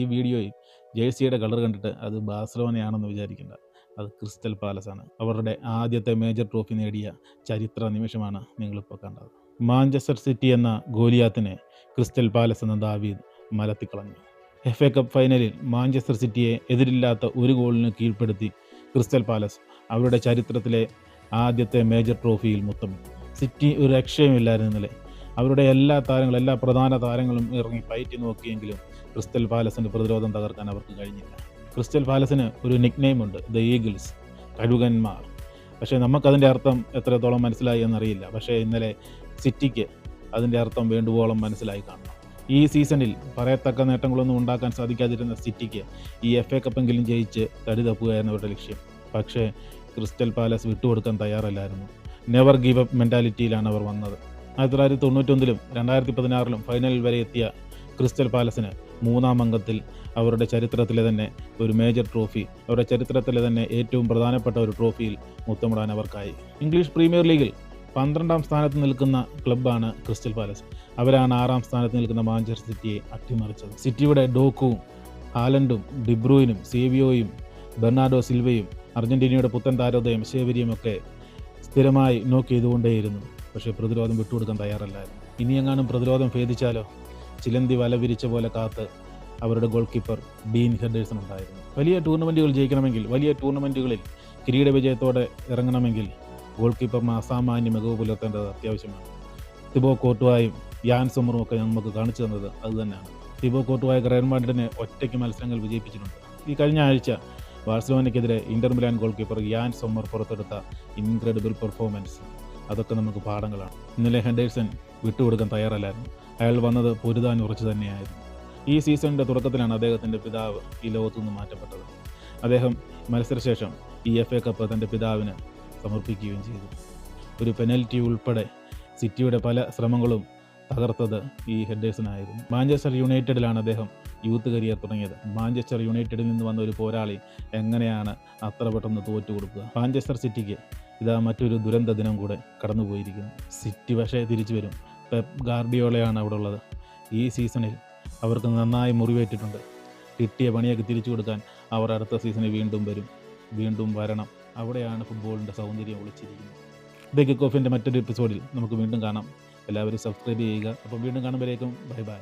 ഈ വീഡിയോയിൽ ജേഴ്സിയുടെ കളർ കണ്ടിട്ട് അത് ബാഴ്സലോനയാണെന്ന് വിചാരിക്കേണ്ട. അത് ക്രിസ്റ്റൽ പാലസ് ആണ് അവരുടെ ആദ്യത്തെ മേജർ ട്രോഫി നേടിയ ചരിത്ര നിമിഷമാണ് നിങ്ങളിപ്പോൾ കണ്ടത്. മാഞ്ചസ്റ്റർ സിറ്റി എന്ന ഗോലിയാത്തിനെ ക്രിസ്റ്റൽ പാലസ് എന്ന ദാവീദ് മലത്തിക്കളഞ്ഞു. എഫ് എ കപ്പ് ഫൈനലിൽ മാഞ്ചസ്റ്റർ സിറ്റിയെ എതിരില്ലാത്ത ഒരു ഗോളിന് കീഴ്പ്പെടുത്തി ക്രിസ്റ്റൽ പാലസ് അവരുടെ ചരിത്രത്തിലെ ആദ്യത്തെ മേജർ ട്രോഫിയിൽ മുത്തമിട്ടു. സിറ്റി ഒരു രക്ഷയുമില്ലായിരുന്നില്ലേ അവരുടെ എല്ലാ താരങ്ങളും എല്ലാ പ്രധാന താരങ്ങളും ഇറങ്ങി പയറ്റി നോക്കിയെങ്കിലും ക്രിസ്റ്റൽ പാലസിന്റെ പ്രതിരോധം തകർക്കാൻ അവർക്ക് കഴിഞ്ഞില്ല. ക്രിസ്റ്റൽ പാലസിന് ഒരു നിക്നെയിം ഉണ്ട് ദ ഈഗിൾസ് കഴുകന്മാർ. പക്ഷേ നമുക്കതിന്റെ അർത്ഥം എത്രത്തോളം മനസ്സിലായി എന്നറിയില്ല. പക്ഷേ ഇന്നലെ സിറ്റിക്ക് അതിന്റെ അർത്ഥം വേണ്ടുവോളം മനസ്സിലായി കാണണം. ഈ സീസണിൽ പറയത്തക്ക നേട്ടങ്ങളൊന്നും ഉണ്ടാക്കാൻ സാധിക്കാതിരുന്ന സിറ്റിക്ക് ഈ എഫ് എ കപ്പെങ്കിലും ജയിച്ച് തടി തപ്പുക അവരുടെ ലക്ഷ്യം. പക്ഷേ ക്രിസ്റ്റൽ പാലസ് വിട്ടുകൊടുക്കാൻ തയ്യാറല്ലായിരുന്നു. നെവർ ഗീവ് അപ്പ് മെന്റാലിറ്റിയിലാണ് അവർ വന്നത്. ആയിരത്തി തൊള്ളായിരത്തി തൊണ്ണൂറ്റൊന്നിലും രണ്ടായിരത്തി പതിനാറിലും ഫൈനലിൽ വരെ എത്തിയ ക്രിസ്റ്റൽ പാലസിന് മൂന്നാം അംഗത്തിൽ അവരുടെ ചരിത്രത്തിലെ തന്നെ ഒരു മേജർ ട്രോഫി അവരുടെ ചരിത്രത്തിലെ തന്നെ ഏറ്റവും പ്രധാനപ്പെട്ട ഒരു ട്രോഫിയിൽ മുത്തമിടാൻ അവർക്കായി. ഇംഗ്ലീഷ് പ്രീമിയർ ലീഗിൽ പന്ത്രണ്ടാം സ്ഥാനത്ത് നിൽക്കുന്ന ക്ലബ്ബാണ് ക്രിസ്റ്റൽ പാലസ്. അവരാണ് ആറാം സ്ഥാനത്ത് നിൽക്കുന്ന മാഞ്ചസ്റ്റർ സിറ്റിയെ അട്ടിമറിച്ചത്. സിറ്റിയുടെ ഡോക്കുവും ഹാലൻഡും ഡിബ്രൂയിനും സേവിയോയും ബെർണാഡോ സിൽവയും അർജന്റീനയുടെ പുത്തൻ താരോദയം ശേവരിയും ഒക്കെ സ്ഥിരമായി നോക്ക് ചെയ്തുകൊണ്ടേയിരുന്നു പക്ഷേ പ്രതിരോധം വിട്ടുകൊടുക്കാൻ തയ്യാറല്ലായിരുന്നു. ഇനിയെങ്ങാനും പ്രതിരോധം ഭേദിച്ചാലോ? ചിലന്തി വല വിരിച്ച പോലെ കാത്ത് അവരുടെ ഗോൾ കീപ്പർ ഡീൻ ഹെഡേഴ്സൺ ഉണ്ടായിരുന്നു. വലിയ ടൂർണമെന്റുകൾ ജയിക്കണമെങ്കിൽ വലിയ ടൂർണമെന്റുകളിൽ കിരീട വിജയത്തോടെ ഇറങ്ങണമെങ്കിൽ ഗോൾ കീപ്പർമാർ അസാമാന്യ മികവ് പുലർത്തേണ്ടത് അത്യാവശ്യമാണ്. തിബോ കോട്ടുവായും യാൻ സൊമറും ഒക്കെ നമുക്ക് കാണിച്ചു തന്നത് അതുതന്നെയാണ് തിബോ കോട്ടുവായ റയൽ ഒറ്റയ്ക്ക് മത്സരങ്ങൾ വിജയിപ്പിച്ചിട്ടുണ്ട്. ഈ കഴിഞ്ഞ ആഴ്ച ബാഴ്സലോനയ്ക്കെതിരെ Inter Milan goalkeeper Yann Sommer പുറത്തെടുത്ത ഇൻക്രെഡിബിൾ പെർഫോമൻസ് അതൊക്കെ നമുക്ക് പാഠങ്ങളാണ്. ഇന്നലെ ഹെൻഡേഴ്സൺ വിട്ടുകൊടുക്കാൻ തയ്യാറല്ലായിരുന്നു. അയാൾ വന്നത് പൊരുതാൻ ഉറച്ചു തന്നെയായിരുന്നു. ഈ സീസണിന്റെ തുടക്കത്തിലാണ് അദ്ദേഹത്തിന്റെ പിതാവ് ഈ ലോകത്തു നിന്ന് മാറ്റപ്പെട്ടത്. അദ്ദേഹം മത്സരശേഷം ഈ എഫ് എ കപ്പ് തന്റെ പിതാവിന് സമർപ്പിക്കുകയും ചെയ്തു. ഒരു പെനൽറ്റി ഉൾപ്പെടെ സിറ്റിയുടെ പല ശ്രമങ്ങളും തകർത്തത് ഈ ഹെഡേഴ്സനായിരുന്നു മാഞ്ചസ്റ്റർ യുണൈറ്റഡിലാണ് അദ്ദേഹം യൂത്ത് കരിയർ തുടങ്ങിയത്. മാഞ്ചസ്റ്റർ യുണൈറ്റഡിൽ നിന്ന് വന്ന ഒരു പോരാളി എങ്ങനെയാണ് അത്ര പെട്ടെന്ന് തോറ്റു കൊടുക്കുക മാഞ്ചസ്റ്റർ സിറ്റിക്ക് ഇതാ മറ്റൊരു ദുരന്ത ദിനം കൂടെ കടന്നുപോയിരിക്കുന്നു. സിറ്റി പക്ഷേ തിരിച്ചു വരും. പെപ് ഗാർഡിയോളയാണ് അവിടെ ഉള്ളത്. ഈ സീസണിൽ അവർക്ക് നന്നായി മുറിവേറ്റിട്ടുണ്ട്. കിട്ടിയ പണിയൊക്കെ തിരിച്ചു കൊടുക്കാൻ അവർ അടുത്ത സീസണിൽ വീണ്ടും വരും. വീണ്ടും വരണം. അവിടെയാണ് ഫുട്ബോളിന്റെ സൗന്ദര്യം ഒളിച്ചിരിക്കുന്നത്. ദ കിക്ക് ഓഫിന്റെ മറ്റൊരു എപ്പിസോഡിൽ നമുക്ക് വീണ്ടും കാണാം. എല്ലാവരും സബ്സ്ക്രൈബ് ചെയ്യുക. അപ്പോൾ വീണ്ടും കാണുമ്പോഴേക്കും ബൈ ബൈ.